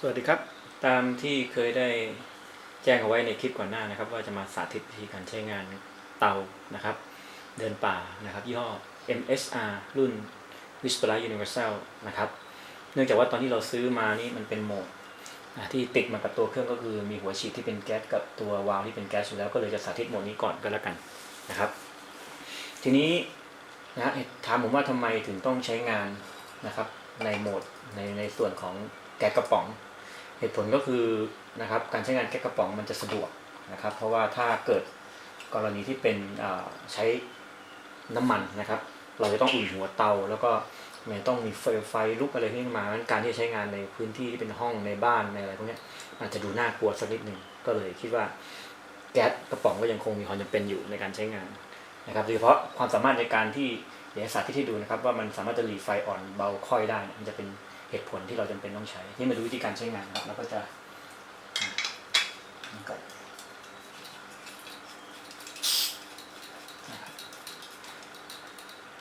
สวัสดีครับ ตามที่เคยได้แจ้งเอาไว้ในคลิปก่อนหน้านะครับ ว่าจะมาสาธิตวิธีการใช้งานเตานะครับ เดินป่านะครับยี่ห้อ MSR รุ่น Whisperer Universal นะครับ เนื่องจากว่าตอนที่เราซื้อมานี่มันเป็นโหมดที่ติดมากับตัวเครื่องก็คือมีหัวฉีดที่เป็นแก๊สกับตัววาล์วที่เป็นแก๊สอยู่แล้วก็เลยจะสาธิตโหมดนี้ก่อนก็แล้วกันนะครับ ทีนี้นะถามผมว่าทำไมถึงต้องใช้งานนะครับในโหมดในในส่วนของ แก๊สกระป๋อง เหตุผลก็คือนะครับการใช้งานแก๊สกระป๋องมันจะสะดวกนะครับ เพราะว่าถ้าเกิดกรณีที่เป็นใช้น้ำมันนะครับ เราจะต้องอุ่นหัวเตา แล้วก็มันต้องมีไฟไฟลุกอะไรขึ้นมางั้นการที่ใช้งานในพื้นที่ที่เป็นห้องในบ้านในอะไรพวกนี้อาจจะดูน่ากลัวสักนิดหนึ่งก็เลยคิดว่าแก๊สกระป๋องก็ยังคงมีความจำเป็นอยู่ในการใช้งานนะครับโดยเฉพาะความสามารถในการที่เดี๋ยวสาธิตให้ดูนะครับ ว่ามันสามารถจะหลีไฟอ่อนเบาค่อยได้ มันจะเป็น เหตุผลที่เราจำเป็นต้องใช้ นี่มาดูวิธีการใช้งานนะครับแล้วก็จะนี่ก่อน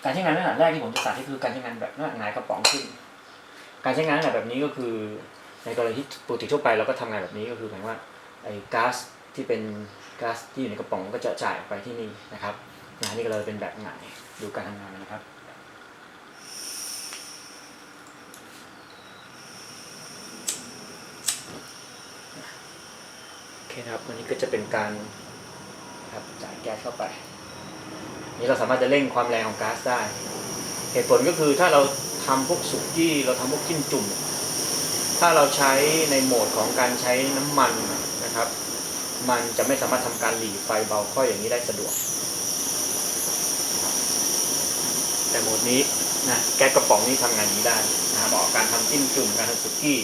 การใช้งานลักษณะแรกที่ผมจะสาธิตคือการใช้งานแบบหน้าหงายกระป๋องขึ้น การใช้งานแบบนี้ก็คือ ในกรณีที่ปกติทั่วไปเราก็ทำงานแบบนี้ก็คือหมายว่าไอ้ก๊าซที่เป็นก๊าซที่อยู่ในกระป๋องก็จะจ่ายออกไปที่นี่นะครับนะนี่ก็เลยเป็นแบบหงายดูการทำงานนะครับ โอเคนะครับวันนี้ก็จะเป็นการครับจ่ายแก๊สเข้าไป นี่เราสามารถจะเร่งความแรงของก๊าซได้ เหตุผลก็คือถ้าเราทำพวกสุกี้เราทำพวกจิ้มจุ่ม ถ้าเราใช้ในโหมดของการใช้น้ำมันนะครับ มันจะไม่สามารถทำการหลีไฟเบาค่อยอย่างนี้ได้สะดวก แต่โหมดนี้นะแก๊สกระป๋องนี้ทำงานนี้ได้นะครับเหมาะกับการทำจิ้มจุ่มการทำสุกี้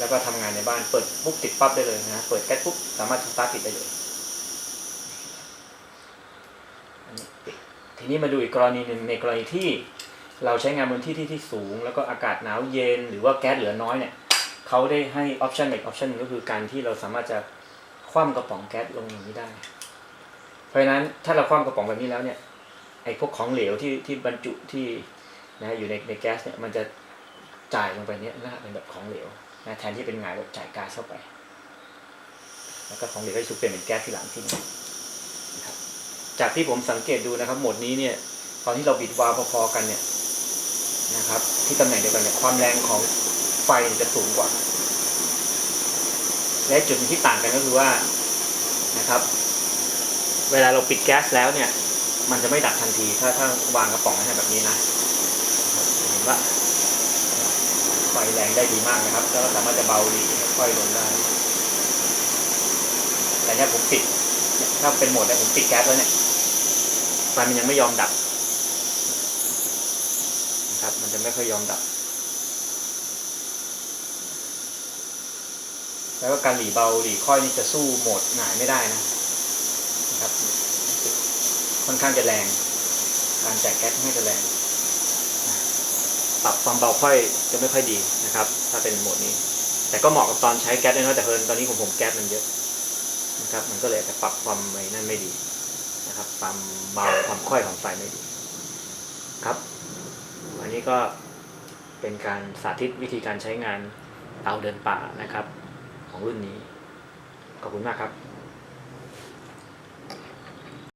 แล้วก็ทำงานในบ้านเปิดปุ๊บติดปั๊บได้เลยนะเปิดแก๊สปุ๊บสามารถสตาร์ทติดได้เลยอันนี้ปิดทีนี้มาดูอีกกรณีหนึ่งในกรณีที่เราใช้งานบนที่ที่ที่สูง แล้วก็อากาศหนาวเย็น หรือว่าแก๊สเหลือน้อยเนี่ยเขาได้ให้ออปชันอีกออปชันนึงก็คือการที่เราสามารถจะคว่ำกระป๋องแก๊สลงอย่างนี้ได้ เพราะฉะนั้นถ้าเราคว่ำกระป๋องแบบนี้แล้วเนี่ยไอ้พวกของเหลวที่ที่บรรจุที่นะอยู่ในในแก๊สเนี่ยมันจะจ่ายลงไปเนี้ยนะเป็นแบบของเหลว นะแทนที่เป็นหงายแบจ่ายก๊าซเข้าไป แล้วก็ของเหลวก็จะถูกเปลี่ยนเป็นแก๊สทีหลังที่นี่นะครับ จากที่ผมสังเกตดูนะครับ โหมดนี้เนี่ย ตอนที่เราบิดวาล์วพอๆกันเนี่ยนะครับ ที่ตำแหน่งเดียวกันเนี่ยความแรงของไฟจะสูงกว่า และจุดที่ต่างกันก็คือว่านะครับ เวลาเราปิดแก๊สแล้วเนี่ย มันจะไม่ดับทันที ถ้าถ้าวางกระป๋องให้แบบนี้นะเห็นว่า ไฟแรงได้ดีมากนะครับ แล้วก็สามารถจะเบาหลีค่อยลงได้ แต่เนี่ยผมปิด ถ้าเป็นโหมดเนี่ยผมปิดแก๊สแล้วเนี่ยไฟมันยังไม่ยอมดับนะครับ มันจะไม่ค่อยยอมดับ แล้วก็การหลีเบาหลีค่อยนี่จะสู้โหมดหงายไม่ได้นะนะครับ ค่อนข้างจะแรง การแจกแก๊สค่อนข้จะแรง ปรับความเบาค่อยจะไม่ค่อยดีนะครับ ถ้าเป็นโหมดนี้ แต่ก็เหมาะกับตอนใช้แก๊สด้วยนะแต่เพิ่นตอนนี้ผมผมแก๊สมันเยอะนะครับ มันก็เลยจะปรับความไว้นั่นไม่ดีนะครับ ความเบาความค่อยของไฟไม่ดี ครับวันนี้ก็เป็นการสาธิตวิธีการใช้งานเตาเดินป่านะครับ ของรุ่นนี้ ขอบคุณมากครับ